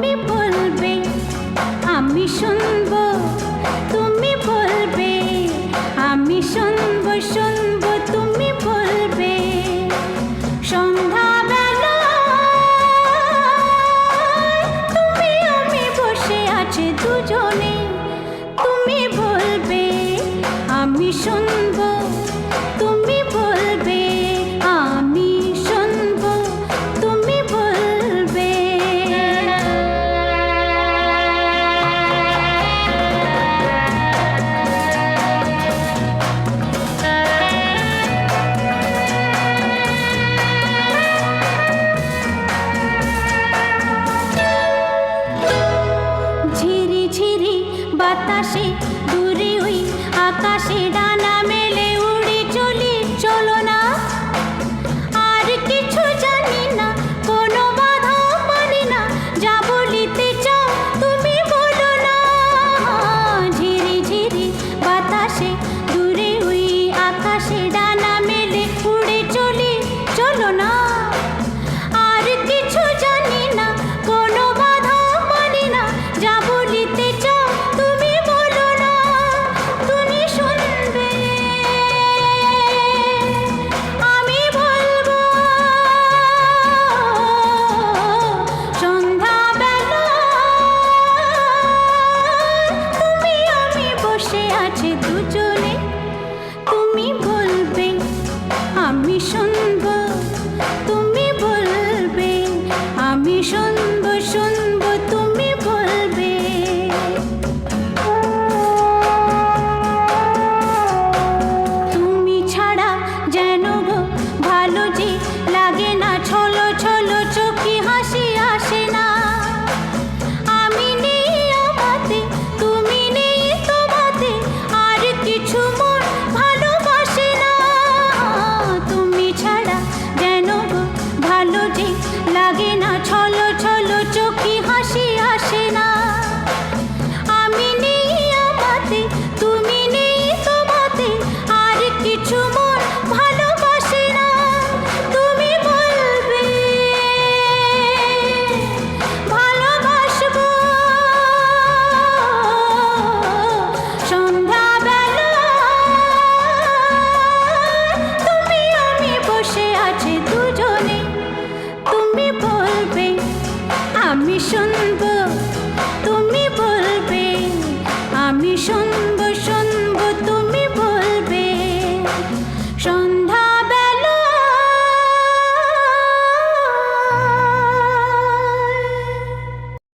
তুমি বলবে, আমি শুনব। তুমি বলবে, আমি শুনব শুনব। তুমি বলবে, সন্ধ্যাবেলা, তুমি আমি বসে আছে দুজনে। তুমি বলবে, আমি শুনব। বাতাসে দূরে ওই আকাশে ডা তুমি বলবে আমি শুনব। তুমি বলবে আমি শুনব। আমি সন্ধ্যা